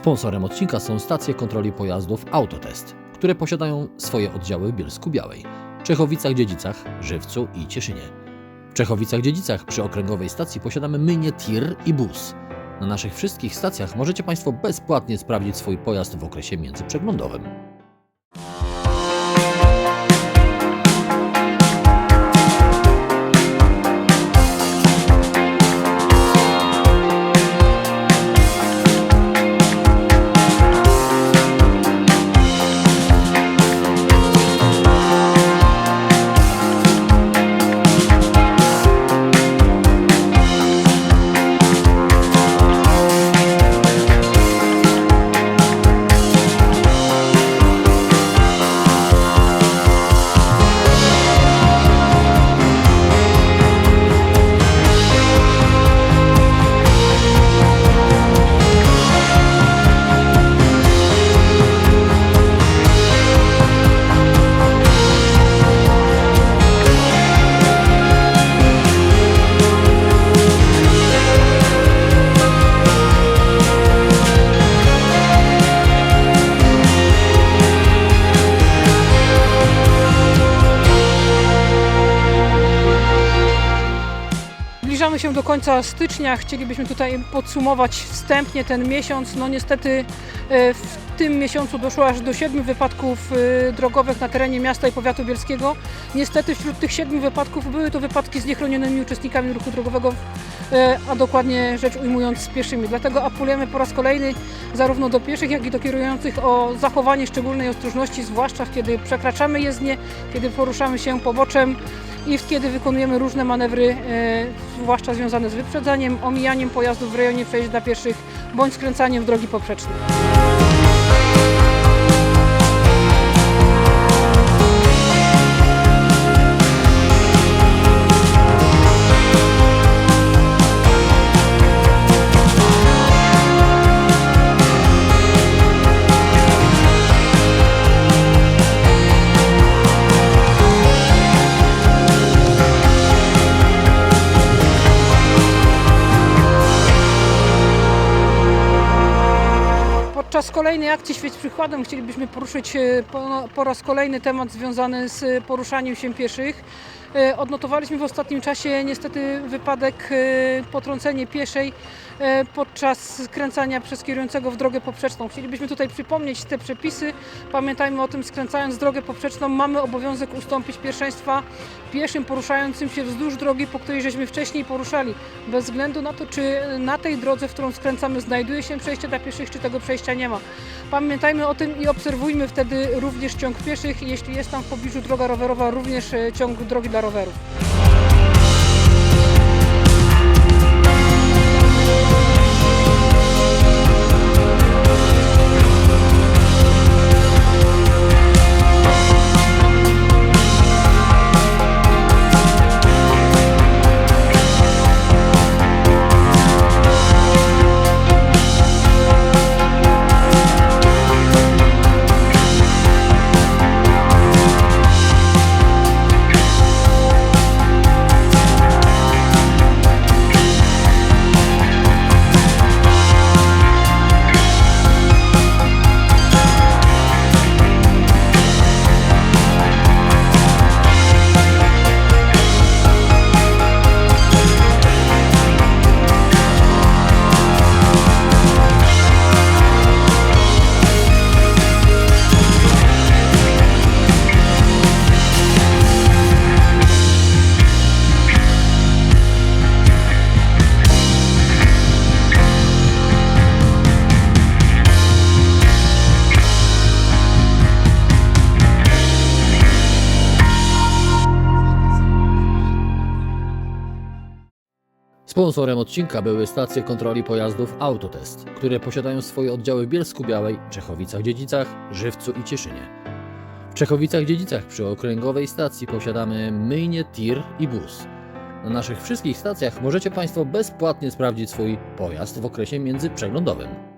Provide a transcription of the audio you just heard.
Sponsorem odcinka są stacje kontroli pojazdów Autotest, które posiadają swoje oddziały w Bielsku Białej, Czechowicach-Dziedzicach, Żywcu i Cieszynie. W Czechowicach-Dziedzicach przy okręgowej stacji posiadamy myjnie tir i bus. Na naszych wszystkich stacjach możecie Państwo bezpłatnie sprawdzić swój pojazd w okresie międzyprzeglądowym. Się do końca stycznia. Chcielibyśmy tutaj podsumować wstępnie ten miesiąc. No niestety e, w tym miesiącu doszło aż do siedmiu wypadków e, drogowych na terenie miasta i powiatu bielskiego. Niestety wśród tych siedmiu wypadków były to wypadki z niechronionymi uczestnikami ruchu drogowego, e, a dokładnie rzecz ujmując z pieszymi. Dlatego apelujemy po raz kolejny zarówno do pieszych, jak i do kierujących o zachowanie szczególnej ostrożności, zwłaszcza kiedy przekraczamy jezdnię, kiedy poruszamy się poboczem i kiedy wykonujemy różne manewry, e, zwłaszcza związane z wyprzedzaniem, omijaniem pojazdów w rejonie przejść dla pieszych bądź skręcaniem w drogi poprzeczne. Podczas kolejnej akcji Świeć Przykładem chcielibyśmy poruszyć e, po, po raz kolejny temat związany z poruszaniem się pieszych. E, Odnotowaliśmy w ostatnim czasie niestety wypadek, e, potrącenie pieszej e, podczas skręcania przez kierującego w drogę poprzeczną. Chcielibyśmy tutaj przypomnieć te przepisy. Pamiętajmy o tym, skręcając drogę poprzeczną mamy obowiązek ustąpić pierwszeństwa pieszym poruszającym się wzdłuż drogi, po której żeśmy wcześniej poruszali. Bez względu na to, czy na tej drodze, w którą skręcamy, znajduje się przejście dla pieszych, czy tego przejścia nie ma. Pamiętajmy o tym i obserwujmy wtedy również ciąg pieszych. Jeśli jest tam w pobliżu droga rowerowa, również e, ciąg drogi dla rowerów. Sponsorem odcinka były stacje kontroli pojazdów Autotest, które posiadają swoje oddziały w Bielsku Białej, Czechowicach-Dziedzicach, Żywcu i Cieszynie. W Czechowicach-Dziedzicach przy okręgowej stacji posiadamy myjnię, tir i bus. Na naszych wszystkich stacjach możecie Państwo bezpłatnie sprawdzić swój pojazd w okresie międzyprzeglądowym.